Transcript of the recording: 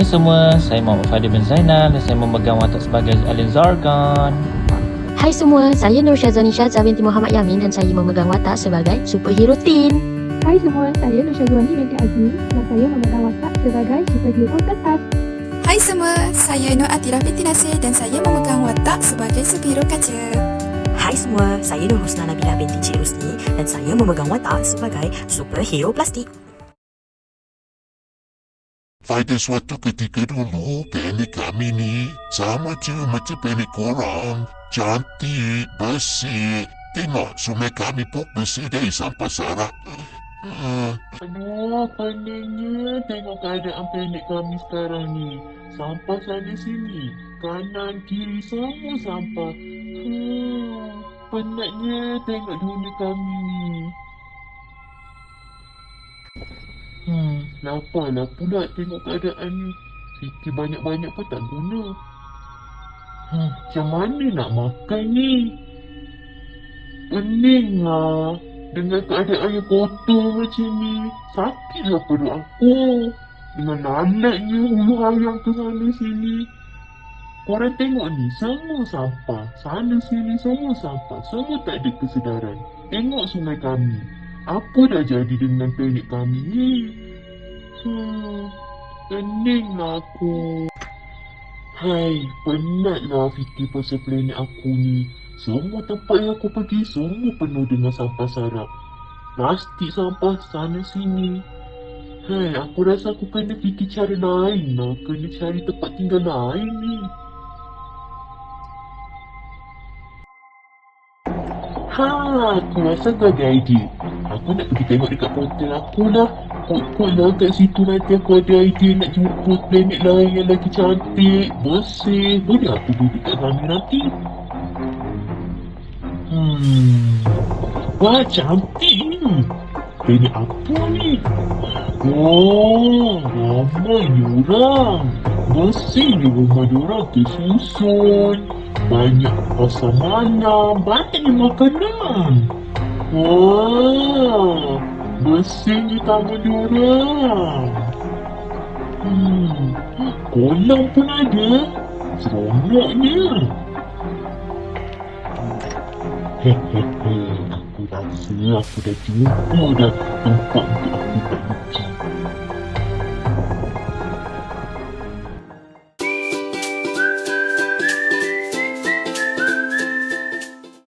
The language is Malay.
Hai semua, saya Muhammad Fadil bin Zainal dan saya memegang watak sebagai Alin Zargan. Hai semua, saya Nur Syazani Syazah binti Muhammad Yamin dan saya memegang watak sebagai superhero teen. Hai semua, saya Nur Syazwani binti Azmi dan saya memegang watak sebagai superhero kertas. Hai semua, saya Nur Atirah binti Nasir dan saya memegang watak sebagai superhero kaca. Hai semua, saya Nur Husna Nabilah binti Cik Rusni dan saya memegang watak sebagai superhero plastik. Pada suatu ketika dulu, pelik kami ni sama je macam pelik korang. Cantik, bersih. Tengok sungai kami pun bersih dari sampah sarap. Uh, Aduh, peningnya tengok keadaan pelik kami sekarang ni. Sampah sana sini, kanan kiri semua sampah. Hmm, penatnya tengok dunia kami ni. Hmm, laparlah pula tengok keadaan ni. Fikir banyak-banyak pun tak guna. Hmm, macam mana nak makan ni? Pening lah. Dengan keadaan yang kotor macam ni. Sakitlah perut aku. Dengan lalatnya hulu hayam ke sana sini. Korang tengok ni, semua sampah. Sana sini semua sampah. Semua tak ada kesedaran. Tengok sungai kami. Apa dah jadi dengan planet kami ni? Hmm, peninglah aku. Hai, penatlah fikir pasal planet aku ni. Semua tempat yang aku pergi semua penuh dengan sampah sarap. Plastik sampah sana sini. Hei, aku rasa aku kena fikir cara lain lah. Kena cari tempat tinggal lain ni. Ha, aku rasa kau ada idea. Aku nak pergi tengok dekat hotel aku lah. Kot-kot lah kat situ nanti aku ada idea nak jumpa planet lain yang lagi cantik, bersih. Boleh aku duduk kat sana nanti? Hmm. Wah, cantik ni. Planet apa ni? Oh, ramai ni orang. Bersih ni rumah diorang tersusun. Banyak pasar malam, banyak ni makanan. Wah, bersih ni taman diorang. Hmm, kolam pun ada. Seronoknya. Hehehe, aku rasa aku dah jumpa dah tempat untuk aku tak.